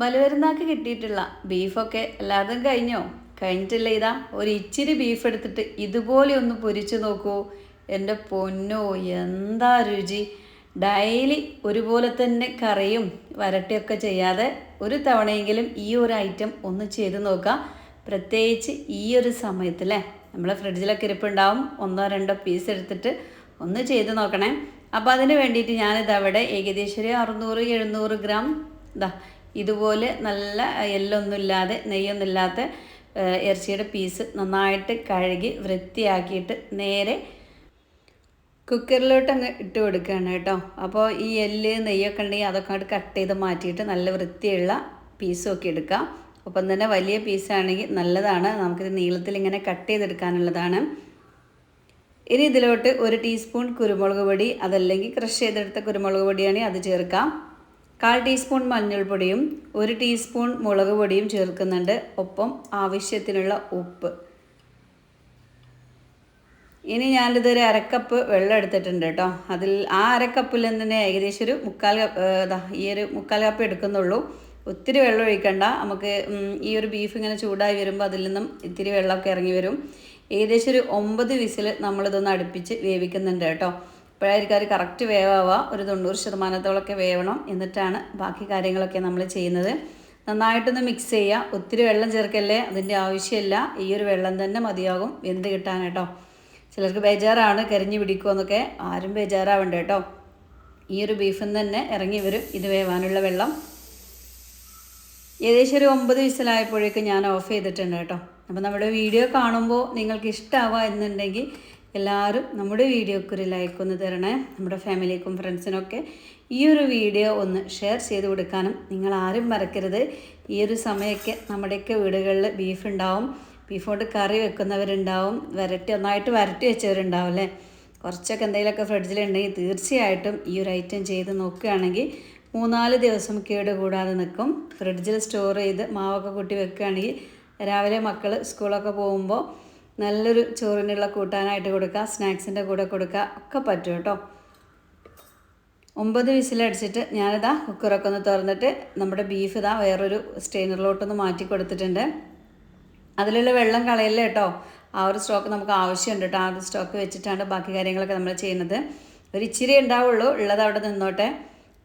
ബലവരുന്നാക്ക് കിട്ടിയിട്ടുള്ള ബീഫൊക്കെ എല്ലാവരും കഴിഞ്ഞോ? കഴിഞ്ഞിട്ടില്ല ഇതാ. ഒരു ഇച്ചിരി ബീഫ് എടുത്തിട്ട് ഇതുപോലെ ഒന്ന് പൊരിച്ചു നോക്കൂ. എന്റെ പൊന്നോ എന്താ രുചി. ഡെയിലി ഒരുപോലെ തന്നെ കറിയും വരട്ടിയൊക്കെ ചെയ്യാതെ ഒരു തവണയെങ്കിലും ഈ ഒരു ഐറ്റം ഒന്ന് ചെയ്ത് നോക്കാം. പ്രത്യേകിച്ച് ഈ ഒരു സമയത്തല്ലേ നമ്മളെ ഫ്രിഡ്ജിലൊക്കെ ഇരിപ്പുണ്ടാവും. ഒന്നോ രണ്ടോ പീസ് എടുത്തിട്ട് ഒന്ന് ചെയ്ത് നോക്കണേ. അപ്പോൾ അതിന് വേണ്ടിയിട്ട് ഞാനിതവിടെ ഏകദേശം ഒരു അറുന്നൂറ് എഴുന്നൂറ് ഗ്രാം ഇതാ ഇതുപോലെ നല്ല എല്ലൊന്നുമില്ലാതെ നെയ്യൊന്നുമില്ലാത്ത ഇറച്ചിയുടെ പീസ് നന്നായിട്ട് കഴുകി വൃത്തിയാക്കിയിട്ട് നേരെ കുക്കറിലോട്ട് അങ്ങ് ഇട്ട് കൊടുക്കുകയാണ് കേട്ടോ. അപ്പോൾ ഈ എല്ല് നെയ്യൊക്കെ ഉണ്ടെങ്കിൽ അതൊക്കെ അങ്ങോട്ട് കട്ട് ചെയ്ത് മാറ്റിയിട്ട് നല്ല വൃത്തിയുള്ള പീസും ഒക്കെ എടുക്കാം. ഒപ്പം തന്നെ വലിയ പീസാണെങ്കിൽ നല്ലതാണ്. നമുക്കിത് നീളത്തിൽ ഇങ്ങനെ കട്ട് ചെയ്തെടുക്കാനുള്ളതാണ്. ഇനി ഇതിലോട്ട് ഒരു ടീസ്പൂൺ കുരുമുളക് പൊടി അതല്ലെങ്കിൽ ക്രഷ് ചെയ്തെടുത്ത കുരുമുളക് പൊടിയാണെങ്കിൽ അത് ചേർക്കാം. കാൽ ടീസ്പൂൺ മഞ്ഞൾപ്പൊടിയും ഒരു ടീസ്പൂൺ മുളക് പൊടിയും ചേർക്കുന്നുണ്ട്. ഒപ്പം ആവശ്യത്തിനുള്ള ഉപ്പ്. ഇനി ഞാനിതൊരു അരക്കപ്പ് വെള്ളം എടുത്തിട്ടുണ്ട് കേട്ടോ. അതിൽ ആ അരക്കപ്പിൽ തന്നെ ഏകദേശം ഒരു മുക്കാൽ കപ്പ് ഈ ഒരു മുക്കാൽ കപ്പ് എടുക്കുന്നുള്ളൂ. ഒത്തിരി വെള്ളം ഒഴിക്കണ്ട. നമുക്ക് ഈ ഒരു ബീഫ് ഇങ്ങനെ ചൂടായി വരുമ്പോൾ അതിൽ നിന്നും ഇത്തിരി വെള്ളമൊക്കെ ഇറങ്ങി വരും. ഏകദേശം ഒരു ഒമ്പത് വിസിൽ നമ്മളിതൊന്ന് അടുപ്പിച്ച് വേവിക്കുന്നുണ്ട് കേട്ടോ. അപ്പോഴായിരിക്കും അത് കറക്റ്റ് വേവാവുക. ഒരു തൊണ്ണൂറ് ശതമാനത്തോളമൊക്കെ വേവണം. എന്നിട്ടാണ് ബാക്കി കാര്യങ്ങളൊക്കെ നമ്മൾ ചെയ്യുന്നത്. നന്നായിട്ടൊന്ന് മിക്സ് ചെയ്യുക. ഒത്തിരി വെള്ളം ചേർക്കല്ലേ? അതിന്റെ ആവശ്യമില്ല. ഈ ഒരു വെള്ളം തന്നെ മതിയാകും. വെന്ത് കിട്ടാൻ കേട്ടോ. ചിലർക്ക് ബേജാറാണ് കരിഞ്ഞു പിടിക്കുമെന്നൊക്കെ ആരും ബേജാറാവണ്ട കേട്ടോ. ഈ ഒരു ബീഫിൽ തന്നെ ഇറങ്ങി വരും. ഇത് വേവാനുള്ള വെള്ളം. ഏകദേശം ഒരു ഒമ്പത് വിസിലായപ്പോഴേക്കും ഞാൻ ഓഫ് ചെയ്തിട്ടുണ്ട് കേട്ടോ. അപ്പോൾ നമ്മുടെ വീഡിയോ കാണുമ്പോൾ നിങ്ങൾക്ക് ഇഷ്ടമാവുക എന്നുണ്ടെങ്കിൽ എല്ലാവരും നമ്മുടെ വീഡിയോക്ക് ഒരു ലൈക്ക് ഒന്ന് തരണേ. നമ്മുടെ ഫാമിലിക്കും ഫ്രണ്ട്സിനൊക്കെ ഈ ഒരു വീഡിയോ ഒന്ന് ഷെയർ ചെയ്ത് കൊടുക്കാനും നിങ്ങൾ ആരും മറക്കരുത്. ഈ ഒരു സമയമൊക്കെ നമ്മുടെയൊക്കെ വീടുകളിൽ ബീഫ് ഉണ്ടാവും. ബീഫ് കൊണ്ട് കറി വെക്കുന്നവരുണ്ടാവും. വരട്ടി ഒന്നായിട്ട് വരട്ടി വെച്ചവരുണ്ടാവും അല്ലേ? കുറച്ചൊക്കെ എന്തെങ്കിലുമൊക്കെ ഫ്രിഡ്ജിലുണ്ടെങ്കിൽ തീർച്ചയായിട്ടും ഈ ഒരു ഐറ്റം ചെയ്ത് നോക്കുകയാണെങ്കിൽ മൂന്നാൽ ദിവസം കേടുകൂടാതെ നിൽക്കും. ഫ്രിഡ്ജിൽ സ്റ്റോർ ചെയ്ത് മാവൊക്കെ കൂട്ടി വെക്കുകയാണെങ്കിൽ രാവിലെ മക്കൾ സ്കൂളൊക്കെ പോകുമ്പോൾ നല്ലൊരു ചോറിനുള്ള കൂട്ടാനായിട്ട് കൊടുക്കുക സ്നാക്സിന്റെ കൂടെ കൊടുക്കുക ഒക്കെ പറ്റും കേട്ടോ. ഒമ്പത് വിസിലടിച്ചിട്ട് ഞാനിതാ കുക്കറൊക്കെ ഒന്ന് തുറന്നിട്ട് നമ്മുടെ ബീഫ് ഇതാ വേറൊരു സ്റ്റെയിനറിലോട്ടൊന്ന് മാറ്റി കൊടുത്തിട്ടുണ്ട്. അതിലുള്ള വെള്ളം കളയല്ലേ കേട്ടോ? ആ ഒരു സ്റ്റോക്ക് നമുക്ക് ആവശ്യമുണ്ട് കേട്ടോ. ആ ഒരു സ്റ്റോക്ക് വെച്ചിട്ടാണ് ബാക്കി കാര്യങ്ങളൊക്കെ നമ്മൾ ചെയ്യുന്നത്. ഒരു ഇച്ചിരി ഉണ്ടാവുള്ളൂ ഉള്ളത് അവിടെ നിന്നോട്ടെ.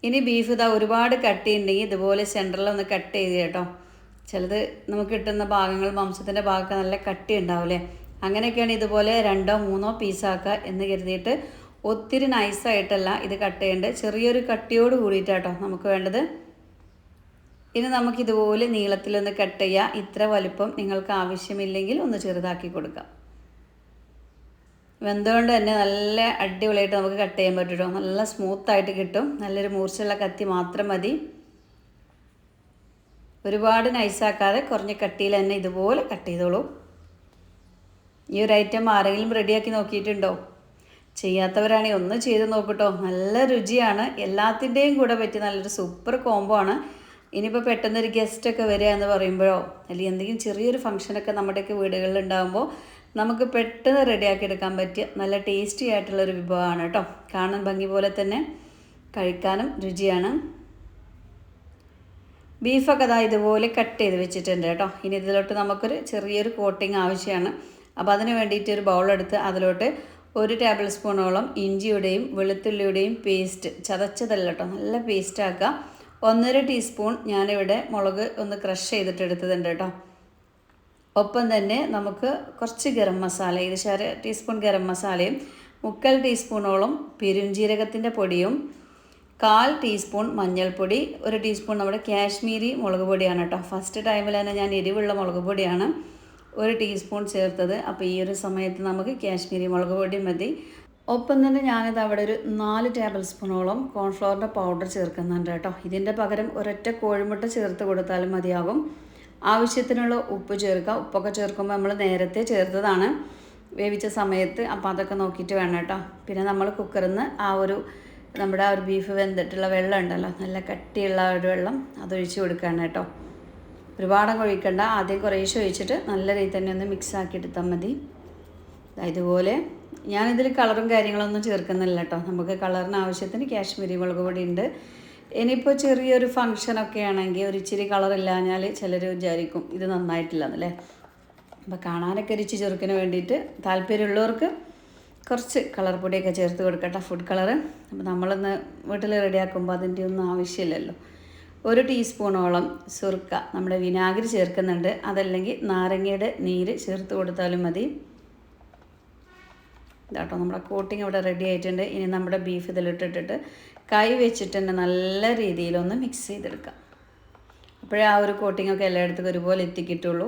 ഇനി ബീഫ് ഇതാ ഒരുപാട് കട്ട് ഉണ്ടെങ്കിൽ ഇതുപോലെ സെന്ററിൽ ഒന്ന് കട്ട് ചെയ്ത് കേട്ടോ. ചിലത് നമുക്ക് കിട്ടുന്ന ഭാഗങ്ങൾ മാംസത്തിന്റെ ഭാഗമൊക്കെ നല്ല കട്ടി ഉണ്ടാവില്ലേ അങ്ങനെയൊക്കെയാണ് ഇതുപോലെ രണ്ടോ മൂന്നോ പീസാക്കുക എന്ന് കരുതിയിട്ട് ഒത്തിരി നൈസായിട്ടല്ല ഇത് കട്ട് ചെയ്യേണ്ടത്. ചെറിയൊരു കട്ടിയോട് കൂടിയിട്ടാട്ടോ നമുക്ക് വേണ്ടത്. ഇനി നമുക്ക് ഇതുപോലെ നീളത്തിലൊന്ന് കട്ട് ചെയ്യുക ഇത്ര വലുപ്പം നിങ്ങൾക്ക് ആവശ്യമില്ലെങ്കിൽ ഒന്ന് ചെറുതാക്കി കൊടുക്കാം. വെന്തുകൊണ്ട് തന്നെ നല്ല അടിപൊളിയായിട്ട് നമുക്ക് കട്ട് ചെയ്യാൻ പറ്റും നല്ല നല്ല സ്മൂത്തായിട്ട് കിട്ടും. നല്ലൊരു മൂർച്ചയുള്ള കത്തി മാത്രം മതി. ഒരുപാട് നൈസാക്കാതെ കുറഞ്ഞ കട്ടിയിൽ തന്നെ ഇതുപോലെ കട്ട് ചെയ്തോളൂ. ഈ ഒരു ഐറ്റം ആരെങ്കിലും റെഡിയാക്കി നോക്കിയിട്ടുണ്ടോ? ചെയ്യാത്തവരാണെങ്കിൽ ഒന്ന് ചെയ്ത് നോക്കട്ടോ. നല്ല രുചിയാണ്. എല്ലാത്തിന്റെയും കൂടെ പറ്റിയ നല്ലൊരു സൂപ്പർ കോംബോ ആണ്. ഇനിയിപ്പോൾ പെട്ടെന്നൊരു ഗസ്റ്റൊക്കെ വരിക എന്ന് പറയുമ്പോഴോ അല്ലെങ്കിൽ എന്തെങ്കിലും ചെറിയൊരു ഫംഗ്ഷനൊക്കെ നമ്മുടെയൊക്കെ വീടുകളിൽ ഉണ്ടാകുമ്പോൾ നമുക്ക് പെട്ടെന്ന് റെഡിയാക്കി എടുക്കാൻ പറ്റിയ നല്ല ടേസ്റ്റി ആയിട്ടുള്ള ഒരു വിഭവമാണ് കേട്ടോ. കാണാൻ ഭംഗി പോലെ തന്നെ കഴിക്കാനും രുചിയാണ്. ബീഫൊക്കെ അതാ ഇതുപോലെ കട്ട് ചെയ്ത് വെച്ചിട്ടുണ്ട് കേട്ടോ. ഇനി ഇതിലോട്ട് നമുക്കൊരു ചെറിയൊരു കോട്ടിങ് ആവശ്യമാണ്. അപ്പോൾ അതിന് വേണ്ടിയിട്ട് ഒരു ബൗളെടുത്ത് അതിലോട്ട് ഒരു ടേബിൾ സ്പൂണോളം ഇഞ്ചിയുടെയും വെളുത്തുള്ളിയുടെയും പേസ്റ്റ് ചതച്ചതല്ല കേട്ടോ നല്ല പേസ്റ്റ് ആക്കുക. ഒന്നര ടീസ്പൂൺ ഞാനിവിടെ മുളക് ഒന്ന് ക്രഷ് ചെയ്തിട്ട് എടുത്തതുണ്ട് കേട്ടോ ഒപ്പം തന്നെ നമുക്ക് കുറച്ച് ഗരം മസാല ഏകദേശം അര ടീസ്പൂൺ ഗരം മസാലയും മുക്കാൽ ടീസ്പൂണോളം പെരുംജീരകത്തിന്റെ പൊടിയും കാൽ ടീസ്പൂൺ മഞ്ഞൾപ്പൊടി ഒരു ടീസ്പൂൺ നമ്മുടെ കാശ്മീരി മുളക് പൊടിയാണ് കേട്ടോ ഫസ്റ്റ് ടൈമിൽ തന്നെ ഞാൻ എരിവുള്ള മുളക് പൊടിയാണ്. ഒരു ടീസ്പൂൺ ചേർത്തത്. അപ്പോൾ ഈ ഒരു സമയത്ത് നമുക്ക് കാശ്മീരി മുളക് പൊടി മതി. ഒപ്പം തന്നെ ഞാനിത് അവിടെ ഒരു നാല് ടേബിൾ സ്പൂണോളം കോൺഫ്ലവറിന്റെ പൗഡർ ചേർക്കുന്നുണ്ട് കേട്ടോ. ഇതിന്റെ പകരം ഒരൊറ്റ കോഴിമുട്ട ചേർത്ത് കൊടുത്താലും മതിയാകും. ആവശ്യത്തിനുള്ള ഉപ്പ് ചേർക്കുക. ഉപ്പൊക്കെ ചേർക്കുമ്പോൾ നമ്മൾ നേരത്തെ ചേർത്തതാണ്. വേവിച്ച സമയത്ത് അപ്പോൾ അതൊക്കെ നോക്കിയിട്ട് വേണം കേട്ടോ. പിന്നെ നമ്മൾ കുക്കറിൽ നിന്ന് ആ ഒരു നമ്മുടെ ആ ഒരു ബീഫ് വെന്തിട്ടുള്ള വെള്ളം ഉണ്ടല്ലോ. നല്ല കട്ടിയുള്ള ഒരു വെള്ളം അതൊഴിച്ച് കൊടുക്കുകയാണ് കേട്ടോ. ഒരുപാടങ്ങ് ഒഴിക്കണ്ട. ആദ്യം കുറേശ്ശെ ഒഴിച്ചിട്ട് നല്ല രീതിയിൽ തന്നെ ഒന്ന് മിക്സ് ആക്കി എടുത്താൽ മതി ഇതുപോലെ ഞാനിതിൽ കളറും കാര്യങ്ങളൊന്നും ചേർക്കുന്നില്ല കേട്ടോ. നമുക്ക് കളറിന് ആവശ്യത്തിന് കാശ്മീരി മുളക് പൊടി ഉണ്ട്. ഇനിയിപ്പോൾ ചെറിയൊരു ഫങ്ഷനൊക്കെ ആണെങ്കിൽ ഒരു ഇച്ചിരി കളറില്ലാഞ്ഞാൽ ചിലർ വിചാരിക്കും ഇത് നന്നായിട്ടില്ല എന്നല്ലേ അപ്പോൾ കാണാനൊക്കെ ഒരു ചെറുക്കിന് വേണ്ടിയിട്ട് താല്പര്യമുള്ളവർക്ക് കുറച്ച് കളർ പൊടിയൊക്കെ ചേർത്ത് കൊടുക്കട്ടെ ഫുഡ് കളറ് അപ്പോൾ നമ്മളിന്ന് വീട്ടിൽ റെഡിയാക്കുമ്പോൾ അതിന്റെ ഒന്നും ആവശ്യമില്ലല്ലോ. ഒരു ടീസ്പൂണോളം സുർക്ക നമ്മുടെ വിനാഗിരി ചേർക്കുന്നുണ്ട്. അതല്ലെങ്കിൽ നാരങ്ങയുടെ നീര് ചേർത്ത് കൊടുത്താലും മതി. ഇതാട്ടോ നമ്മുടെ കോട്ടിങ് ഇവിടെ റെഡി ആയിട്ടുണ്ട്. ഇനി നമ്മുടെ ബീഫ് ഇതിലിട്ടിട്ടിട്ട് കൈ വെച്ചിട്ട് തന്നെ നല്ല രീതിയിലൊന്ന് മിക്സ് ചെയ്തെടുക്കാം. അപ്പോഴേ ആ ഒരു കോട്ടിങ്ങൊക്കെ എല്ലായിടത്തും ഒരുപോലെ എത്തിക്കിട്ടുള്ളൂ.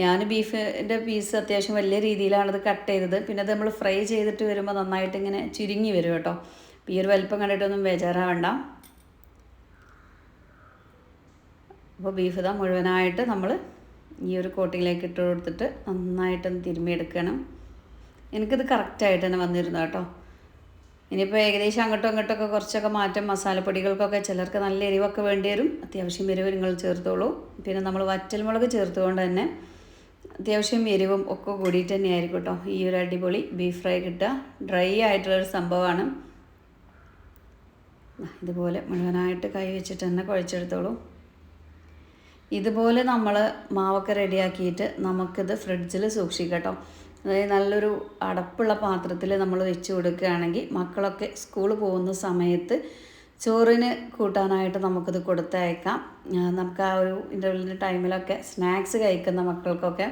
ഞാൻ ബീഫിന്റെ പീസ് അത്യാവശ്യം വലിയ രീതിയിലാണത് കട്ട് ചെയ്തത്. പിന്നെ അത് നമ്മൾ ഫ്രൈ ചെയ്തിട്ട് വരുമ്പോൾ നന്നായിട്ട് ഇങ്ങനെ ചുരുങ്ങി വരും കേട്ടോ. ഈ ഒരു വലിപ്പം കണ്ടിട്ടൊന്നും ബേജാറാവണ്ട. അപ്പോൾ ബീഫ് ഇതാ മുഴുവനായിട്ട് നമ്മൾ ഈ ഒരു കോട്ടിങ്ങിലേക്ക് ഇട്ട് കൊടുത്തിട്ട് നന്നായിട്ടൊന്ന് തിരുമ്മിയെടുക്കണം. എനിക്കിത് കറക്റ്റായിട്ട് തന്നെ വന്നിരുന്നു കേട്ടോ. ഇനിയിപ്പോൾ ഏകദേശം അങ്ങോട്ടും ഇങ്ങോട്ടൊക്കെ കുറച്ചൊക്കെ മാറ്റം മസാലപ്പൊടികൾക്കൊക്കെ ചിലർക്ക് നല്ല എരിവൊക്കെ വേണ്ടി വരും. അത്യാവശ്യം എരിവ് നിങ്ങൾ ചേർത്തോളൂ. പിന്നെ നമ്മൾ വറ്റൽമുളക് ചേർത്തുകൊണ്ട് തന്നെ അത്യാവശ്യം എരിവും ഒക്കെ കൂടിയിട്ട് തന്നെ ആയിരിക്കും കേട്ടോ ഈ ഒരു അടിപൊളി ബീഫ് ഫ്രൈ കിട്ടുക. ഡ്രൈ ആയിട്ടുള്ളൊരു സംഭവമാണ്. ഇതുപോലെ മുഴുവനായിട്ട് കൈ വെച്ചിട്ട് തന്നെ കുഴച്ചെടുത്തോളൂ. ഇതുപോലെ നമ്മൾ മാവൊക്കെ റെഡിയാക്കിയിട്ട് നമുക്കിത് ഫ്രിഡ്ജിൽ സൂക്ഷിക്കട്ടോ. അതായത് നല്ലൊരു അടപ്പുള്ള പാത്രത്തിൽ നമ്മൾ വെച്ച് കൊടുക്കുകയാണെങ്കിൽ മക്കളൊക്കെ സ്കൂളിൽ പോകുന്ന സമയത്ത് ചോറിന് കൂട്ടാനായിട്ട് നമുക്കിത് കൊടുത്തയക്കാം. നമുക്ക് ആ ഒരു ഇന്റർവെല്ലിന്റെ ടൈമിലൊക്കെ സ്നാക്സ് കഴിക്കുന്ന മക്കൾക്കൊക്കെ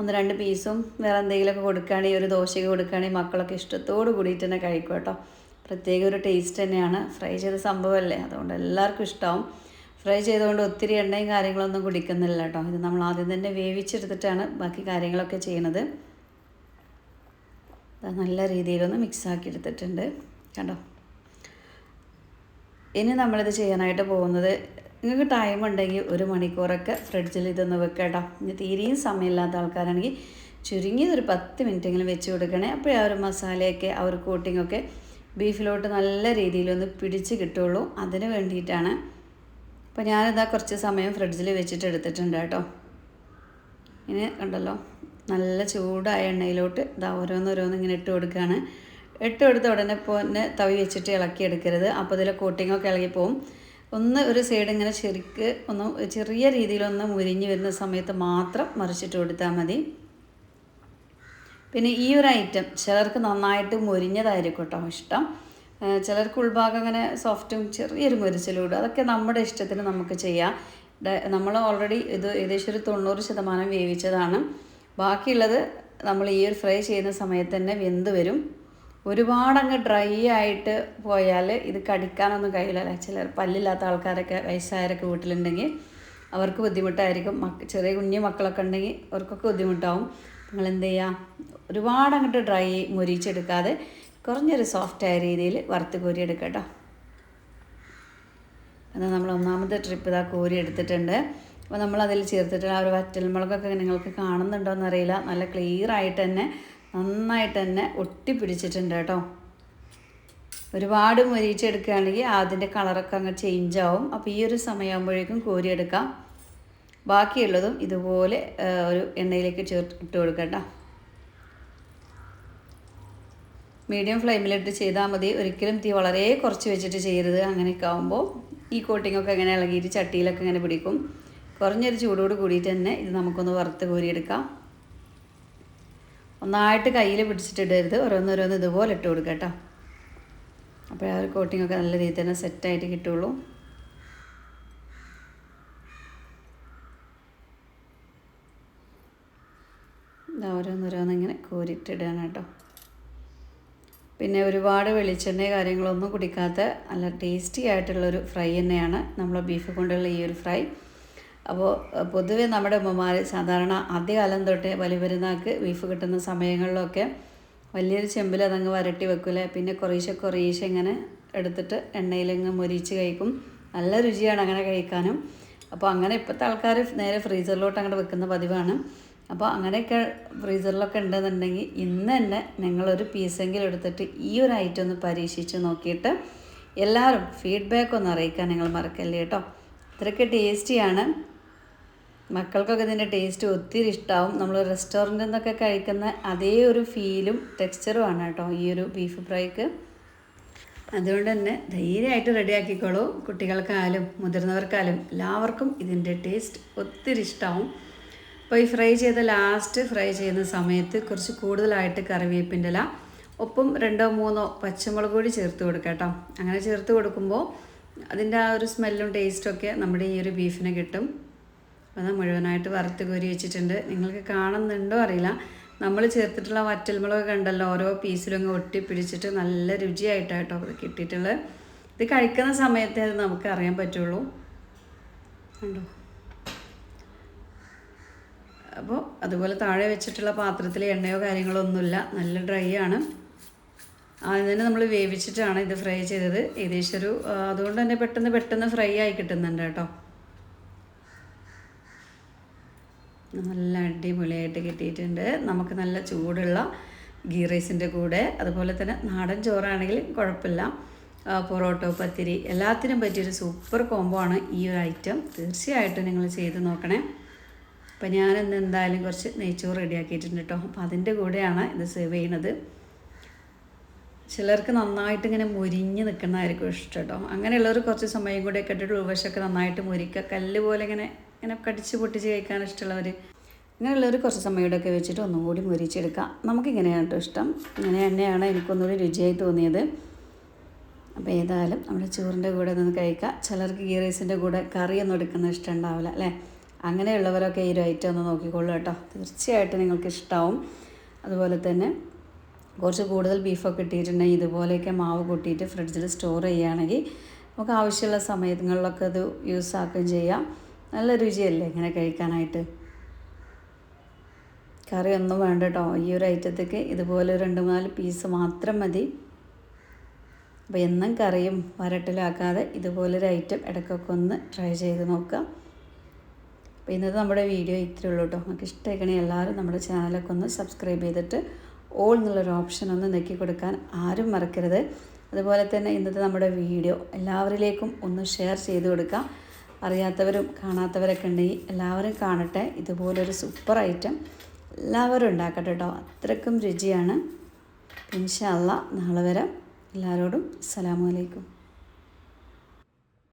ഒന്ന് രണ്ട് പീസും വേറെ എന്തെങ്കിലുമൊക്കെ കൊടുക്കുകയാണെങ്കിൽ ഒരു ദോശയ്ക്ക് കൊടുക്കുകയാണെങ്കിൽ മക്കളൊക്കെ ഇഷ്ടത്തോട് കൂടിയിട്ട് തന്നെ കഴിക്കും കേട്ടോ. പ്രത്യേക ഒരു ടേസ്റ്റ് തന്നെയാണ്. ഫ്രൈ ചെയ്ത സംഭവമല്ലേ? അതുകൊണ്ട് എല്ലാവർക്കും ഇഷ്ടമാവും. ഫ്രൈ ചെയ്തുകൊണ്ട് ഒത്തിരി എണ്ണയും കാര്യങ്ങളൊന്നും കുടിക്കുന്നില്ല കേട്ടോ ഇത് നമ്മൾ ആദ്യം തന്നെ വേവിച്ചെടുത്തിട്ടാണ് ബാക്കി കാര്യങ്ങളൊക്കെ ചെയ്യണത്. നല്ല രീതിയിലൊന്ന് മിക്സാക്കി എടുത്തിട്ടുണ്ട്. കണ്ടോ? ഇനി നമ്മളിത് ചെയ്യാനായിട്ട് പോകുന്നത് നിങ്ങൾക്ക് ടൈം ഉണ്ടെങ്കിൽ ഒരു മണിക്കൂറൊക്കെ ഫ്രിഡ്ജിൽ ഇതൊന്ന് വെക്കട്ടോ ഇനി തീരെയും സമയമില്ലാത്ത ആൾക്കാരാണെങ്കിൽ ചുരുങ്ങിയത് ഒരു പത്ത് മിനിറ്റെങ്കിലും വെച്ച് കൊടുക്കണേ. അപ്പോഴേ ആ ഒരു മസാലയൊക്കെ ആ ഒരു കോട്ടിങ്ങൊക്കെ ബീഫിലോട്ട് നല്ല രീതിയിലൊന്ന് പിടിച്ച് കിട്ടുള്ളൂ. അതിന് വേണ്ടിയിട്ടാണ് അപ്പോൾ ഞാനിതാ കുറച്ച് സമയം ഫ്രിഡ്ജിൽ വെച്ചിട്ട് എടുത്തിട്ടുണ്ട് കേട്ടോ. ഇനി കണ്ടല്ലോ നല്ല ചൂടായ എണ്ണയിലോട്ട് ഇതാ ഓരോന്നോരോന്ന് ഇങ്ങനെ ഇട്ട് കൊടുക്കുകയാണ് ഇട്ട് കൊടുത്ത ഉടനെ തന്നെ തവി വെച്ചിട്ട് ഇളക്കി എടുക്കരുത്. അപ്പോൾ ഇതിലെ കോട്ടിങ്ങൊക്കെ ഇളകിപ്പോവും ഒന്ന് ഒരു സൈഡ് ഇങ്ങനെ ശരിക്ക് ഒന്ന് ചെറിയ രീതിയിലൊന്ന് മുരിഞ്ഞ് വരുന്ന സമയത്ത് മാത്രം മറിച്ചിട്ട് കൊടുത്താൽ മതി. പിന്നെ ഈ ഒരു ഐറ്റം ചിലർക്ക് നന്നായിട്ട് മുരിഞ്ഞതായിരിക്കും കേട്ടോ ഇഷ്ടം. ചിലർക്ക് ഉൾഭാഗം അങ്ങനെ സോഫ്റ്റും ചെറിയൊരു മുരിച്ചിലൂടും അതൊക്കെ നമ്മുടെ ഇഷ്ടത്തിന് നമുക്ക് ചെയ്യാം. നമ്മൾ ഓൾറെഡി ഇത് ഏകദേശം ഒരു തൊണ്ണൂറ് ശതമാനം വേവിച്ചതാണ്. ബാക്കിയുള്ളത് നമ്മൾ ഈ ഒരു ഫ്രൈ ചെയ്യുന്ന സമയത്ത് തന്നെ വെന്ത് വരും. ഒരുപാട് അങ്ങ് ഡ്രൈ ആയിട്ട് പോയാൽ ഇത് കടിക്കാനൊന്നും കഴിയില്ല ചിലർ പല്ലില്ലാത്ത ആൾക്കാരൊക്കെ വയസ്സായരൊക്കെ വീട്ടിലുണ്ടെങ്കിൽ അവർക്ക് ബുദ്ധിമുട്ടായിരിക്കും. മക്ക ചെറിയ കുഞ്ഞു മക്കളൊക്കെ ഉണ്ടെങ്കിൽ അവർക്കൊക്കെ ബുദ്ധിമുട്ടാവും. നിങ്ങൾ എന്ത് ചെയ്യുക? ഒരുപാട് അങ്ങോട്ട് ഡ്രൈ മുരിച്ചെടുക്കാതെ കുറഞ്ഞൊരു സോഫ്റ്റായ രീതിയിൽ വറുത്ത് കോരി എടുക്കട്ടോ അത് നമ്മൾ ഒന്നാമത്തെ ട്രിപ്പ് ഇതാ കോരി എടുത്തിട്ടുണ്ട്. അപ്പോൾ നമ്മൾ അതിൽ ചേർത്തിട്ടുള്ള ആ ഒരു വറ്റൽമുളകൊക്കെ നിങ്ങൾക്ക് കാണുന്നുണ്ടോ എന്നറിയില്ല. നല്ല ക്ലിയർ ആയിട്ട് തന്നെ നന്നായിട്ട് തന്നെ ഒട്ടിപ്പിടിച്ചിട്ടുണ്ട് കേട്ടോ ഒരുപാട് മുരിച്ചെടുക്കുകയാണെങ്കിൽ അതിന്റെ കളറൊക്കെ അങ്ങ് ചേഞ്ച് ആവും. അപ്പോൾ ഈ ഒരു സമയമാകുമ്പോഴേക്കും കോരിയെടുക്കാം ബാക്കിയുള്ളതും ഇതുപോലെ ഒരു എണ്ണയിലേക്ക് ചേർത്ത് ഇട്ട് കൊടുക്കട്ടോ മീഡിയം ഫ്ലെയിമിലിട്ട് ചെയ്താൽ മതി. ഒരിക്കലും തീ വളരെ കുറച്ച് വെച്ചിട്ട് ചെയ്യരുത്. അങ്ങനെയൊക്കെ ആകുമ്പോൾ ഈ കോട്ടിങ്ങൊക്കെ ഇങ്ങനെ ഇളകിയിട്ട് ചട്ടിയിലൊക്കെ ഇങ്ങനെ പിടിക്കും. കുറഞ്ഞൊരു ചൂടോട് കൂടിയിട്ട് തന്നെ ഇത് നമുക്കൊന്ന് വറുത്ത് കോരിയെടുക്കാം. ഒന്നായിട്ട് കയ്യിൽ പിടിച്ചിട്ടിടരുത്. ഓരോന്നോരോന്ന് ഇതുപോലെ ഇട്ട് കൊടുക്കുക കേട്ടോ. അപ്പോൾ ആ ഒരു കോട്ടിങ്ങൊക്കെ നല്ല രീതിയിൽ തന്നെ സെറ്റായിട്ട് കിട്ടുള്ളൂ. ഓരോന്നോരോന്ന് ഇങ്ങനെ കോരിയിട്ടിടുകയാണ് കേട്ടോ. പിന്നെ ഒരുപാട് വെളിച്ചെണ്ണ കാര്യങ്ങളൊന്നും കുടിക്കാത്ത നല്ല ടേസ്റ്റി ആയിട്ടുള്ളൊരു ഫ്രൈ തന്നെയാണ് നമ്മൾ ബീഫ് കൊണ്ടുള്ള ഈ ഒരു ഫ്രൈ അപ്പോൾ പൊതുവേ നമ്മുടെ ഉമ്മമാർ സാധാരണ ആദ്യകാലം തൊട്ടേ വലിയ പെരുന്നാൾക്ക് ബീഫ് കിട്ടുന്ന സമയങ്ങളിലൊക്കെ വലിയൊരു ചെമ്പിൽ അതങ്ങ് വരട്ടി വെക്കില്ലേ പിന്നെ കുറേശ്ശെ കുറേശ്ശെ ഇങ്ങനെ എടുത്തിട്ട് എണ്ണയിലങ്ങ് മൊരിച്ച് കഴിക്കും. നല്ല രുചിയാണ് അങ്ങനെ കഴിക്കാനും. അപ്പോൾ അങ്ങനെ ഇപ്പോഴത്തെ ആൾക്കാർ നേരെ ഫ്രീസറിലോട്ട് അങ്ങോട്ട് വെക്കുന്ന പതിവാണ്. അപ്പോൾ അങ്ങനെയൊക്കെ ഫ്രീസറിലൊക്കെ ഉണ്ടെന്നുണ്ടെങ്കിൽ ഇന്ന് തന്നെ നിങ്ങളൊരു പീസെങ്കിലും എടുത്തിട്ട് ഈ ഒരു ഐറ്റം ഒന്ന് പരീക്ഷിച്ച് നോക്കിയിട്ട് എല്ലാവരും ഫീഡ്ബാക്ക് ഒന്ന് അറിയിക്കാൻ നിങ്ങൾ മറക്കല്ലേ കേട്ടോ. ഇത്രയ്ക്ക് ടേസ്റ്റിയാണ് മക്കൾക്കൊക്കെ ഇതിന്റെ ടേസ്റ്റ് ഒത്തിരി ഇഷ്ടമാവും നമ്മൾ റെസ്റ്റോറന്റിൽ നിന്നൊക്കെ കഴിക്കുന്ന അതേ ഒരു ഫീലും ടെക്സ്ചറുമാണ് കേട്ടോ ഈ ഒരു ബീഫ് ഫ്രൈക്ക് അതുകൊണ്ട് തന്നെ ധൈര്യമായിട്ട് റെഡിയാക്കിക്കോളൂ കുട്ടികൾക്കായാലും മുതിർന്നവർക്കായാലും എല്ലാവർക്കും ഇതിന്റെ ടേസ്റ്റ് ഒത്തിരി ഇഷ്ടമാവും അപ്പോൾ ഈ ഫ്രൈ ചെയ്ത ലാസ്റ്റ് ഫ്രൈ ചെയ്യുന്ന സമയത്ത് കുറച്ച് കൂടുതലായിട്ട് കറിവേപ്പിന്റെ ഇല ഒപ്പം രണ്ടോ മൂന്നോ പച്ചമുളക് കൂടി ചേർത്ത് കൊടുക്കാം അങ്ങനെ ചേർത്ത് കൊടുക്കുമ്പോൾ അതിന്റെ ആ ഒരു സ്മെല്ലും ടേസ്റ്റൊക്കെ നമ്മുടെ ഈ ഒരു ബീഫിന് കിട്ടും. അപ്പോൾ അത് മുഴുവനായിട്ട് വറുത്ത് കോരി വെച്ചിട്ടുണ്ട്. നിങ്ങൾക്ക് കാണുന്നുണ്ടോ അറിയില്ല. നമ്മൾ ചേർത്തിട്ടുള്ള വറ്റൽമുളക് കണ്ടല്ലോ ഓരോ പീസിലും അങ്ങ് ഒട്ടി പിടിച്ചിട്ട് നല്ല രുചിയായിട്ടാട്ടോ അത് കിട്ടിയിട്ടുള്ളത്. ഇത് കഴിക്കുന്ന സമയത്തേ അത് നമുക്ക് അറിയാൻ പറ്റുള്ളൂ. കണ്ടോ? അപ്പോൾ അതുപോലെ താഴെ വെച്ചിട്ടുള്ള പാത്രത്തിൽ എണ്ണയോ കാര്യങ്ങളോ ഒന്നുമില്ല. നല്ല ഡ്രൈ ആണ്. ആദ്യം തന്നെ നമ്മൾ വേവിച്ചിട്ടാണ് ഇത് ഫ്രൈ ചെയ്തത്. ഏകദേശം ഒരു അതുകൊണ്ട് തന്നെ പെട്ടെന്ന് പെട്ടെന്ന് ഫ്രൈ ആയി കിട്ടുന്നുണ്ട് കേട്ടോ. നല്ല അടിപൊളിയായിട്ട് കിട്ടിയിട്ടുണ്ട്. നമുക്ക് നല്ല ചൂടുള്ള ഗീ റൈസിന്റെ കൂടെ. അതുപോലെ തന്നെ നാടൻ ചോറാണെങ്കിൽ കുഴപ്പമില്ല. പൊറോട്ടോ പത്തിരി എല്ലാത്തിനും പറ്റിയൊരു സൂപ്പർ കോംബോ ആണ് ഈ ഒരു ഐറ്റം. തീർച്ചയായിട്ടും നിങ്ങൾ ചെയ്ത് നോക്കണേ. അപ്പം ഞാനിന്ന് എന്തായാലും കുറച്ച് നെയ്ച്ചോറ് റെഡിയാക്കിയിട്ടുണ്ട് കേട്ടോ. അപ്പം അതിന്റെ കൂടെയാണ് ഇത് സെർവ് ചെയ്യണത് ചിലർക്ക് നന്നായിട്ട് ഇങ്ങനെ മുരിഞ്ഞ് നിൽക്കുന്നതായിരിക്കും ഇഷ്ടം കേട്ടോ. അങ്ങനെയുള്ളവർ കുറച്ച് സമയം കൂടെ ഒക്കെ ഇട്ടിട്ട് നന്നായിട്ട് മുരിക്കുക. കല്ല് പോലെ ഇങ്ങനെ ഇങ്ങനെ കടിച്ച് പൊട്ടിച്ച് കഴിക്കാൻ ഇഷ്ടമുള്ളവർ ഇങ്ങനെയുള്ളവർ കുറച്ച് സമയം കൂടെ ഒക്കെ വെച്ചിട്ട് ഒന്നും കൂടി മുരിച്ചെടുക്കാം. നമുക്കിങ്ങനെയാണ് കേട്ടോ ഇഷ്ടം. ഇങ്ങനെ തന്നെയാണ് എനിക്കൊന്നുകൂടി രുചിയായി തോന്നിയത്. അപ്പോൾ ഏതായാലും നമ്മുടെ ചോറിന്റെ കൂടെ നിന്ന് കഴിക്കുക ചിലർക്ക് ഗീ റൈസിന്റെ കൂടെ കറിയൊന്നും എടുക്കുന്ന ഇഷ്ടം ഉണ്ടാവില്ല അല്ലേ? അങ്ങനെയുള്ളവരൊക്കെ ഈ ഒരു ഐറ്റം ഒന്ന് നോക്കിക്കൊള്ളൂ കേട്ടോ. തീർച്ചയായിട്ടും നിങ്ങൾക്ക് ഇഷ്ടമാവും അതുപോലെ തന്നെ കുറച്ച് കൂടുതൽ ബീഫൊക്കെ ഇട്ടിട്ടുണ്ടെങ്കിൽ ഇതുപോലെയൊക്കെ മാവ് കൂട്ടിയിട്ട് ഫ്രിഡ്ജിൽ സ്റ്റോർ ചെയ്യുകയാണെങ്കിൽ നമുക്ക് ആവശ്യമുള്ള സമയങ്ങളിലൊക്കെ അത് യൂസ് ആക്കുകയും ചെയ്യാം. നല്ല രുചിയല്ലേ ഇങ്ങനെ കഴിക്കാനായിട്ട്? കറി ഒന്നും വേണ്ട കേട്ടോ. ഈ ഒരു ഐറ്റത്തേക്ക് ഇതുപോലെ രണ്ട് നാല് പീസ് മാത്രം മതി. അപ്പോൾ എന്നും കറിയും വരട്ടിലാക്കാതെ ഇതുപോലൊരു ഐറ്റം ഇടയ്ക്കൊക്കെ ഒന്ന് ട്രൈ ചെയ്ത് നോക്കുക. അപ്പോൾ ഇന്നത്തെ നമ്മുടെ വീഡിയോ ഇത്രയേ ഉള്ളൂ കേട്ടോ. നമുക്ക് ഇഷ്ടമായിക്കണേ എല്ലാവരും നമ്മുടെ ചാനലൊക്കെ ഒന്ന് സബ്സ്ക്രൈബ് ചെയ്തിട്ട് ഓൾ എന്നുള്ളൊരു ഓപ്ഷൻ ഒന്ന് നെക്കി കൊടുക്കാൻ ആരും മറക്കരുത്. അതുപോലെ തന്നെ ഇന്നത്തെ നമ്മുടെ വീഡിയോ എല്ലാവരിലേക്കും ഒന്ന് ഷെയർ ചെയ്ത് കൊടുക്കാം. അറിയാത്തവരും കാണാത്തവരൊക്കെ ഉണ്ടെങ്കിൽ എല്ലാവരും കാണട്ടെ. ഇതുപോലൊരു സൂപ്പർ ഐറ്റം എല്ലാവരും ഉണ്ടാക്കട്ടെ കേട്ടോ. അത്രക്കും രുചിയാണ്. ഇൻഷാല്ല നാളെ വരെ. എല്ലാവരോടും അസ്സലാമു അലൈക്കും.